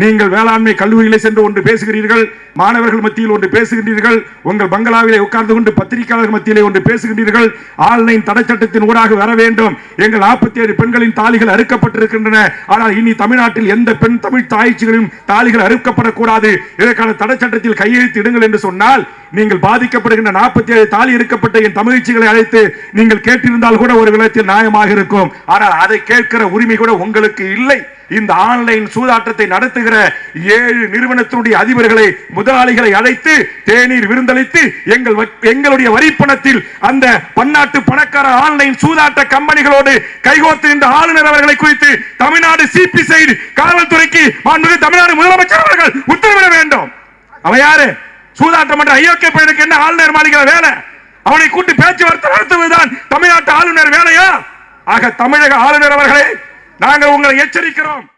நீங்கள் வேளாண்மை கல்லூரியிலே சென்று ஒன்று பேசுகிறீர்கள் மாணவர்கள் மத்தியில் ஒன்று பேசுகின்றீர்கள் உங்கள் பங்களாவிலே உட்கார்ந்து கொண்டு பத்திரிகையாளர்கள் மத்தியிலே ஒன்று பேசுகின்றீர்கள் ஆன்லைன் தடை சட்டத்தின் ஊடாக வர வேண்டும். எங்கள் நாற்பத்தி ஏழு பெண்களின் தாலிகள் அறுக்கப்பட்டிருக்கின்றன. ஆனால் இனி தமிழ்நாட்டில் எந்த பெண் தமிழ் தாய்ச்சிகளையும் தாலிகள் அறுக்கப்படக்கூடாது. இதற்கான தடை சட்டத்தில் கையெழுத்திடுங்கள் என்று சொன்னால் நீங்கள் பாதிக்கப்படுகின்ற நாற்பத்தி ஏழு தாலி இருக்கப்பட்ட என் தமிழ்ச்சிகளை அழைத்து நீங்கள் கேட்டிருந்தால் கூட ஒரு விதத்தில் நியாயமாக இருக்கும். ஆனால் அதை கேட்கிற உரிமை கூட உங்களுக்கு இல்லை. இந்த ஆன்லைன் சூதாட்டத்தை நடத்துகிற ஏழு நிறுவனத்தினுடைய அதிபர்களை முதலாளிகளை அழைத்து தேநீர் விருந்தளித்து எங்கள் வ- எங்களுடைய வரிப்பணத்தில் அந்த பன்னாட்டு பணக்கார ஆன்லைன் சூதாட்ட கம்பெனிகளோடு கைகோத்து இந்த ஆளுநர் அவர்களை குறித்து தமிழ்நாடு சிபி சைடு காவல்துறைக்கு தமிழ்நாடு முதலமைச்சர் அவர்கள் உத்தரவிட வேண்டும். அவன் யாரு? சூதாட்டம் என்ற ஐயோக்கிய பையனுக்கு என்ன ஆளுநர் மாளிகை வேலை? அவனை கூட்டி பேச்சுவார்த்தை நடத்துவதுதான் தமிழ்நாட்டு ஆளுநர் வேலையா? ஆக தமிழக ஆளுநர் அவர்களே நாங்கள் உங்களை எச்சரிக்கிறோம்.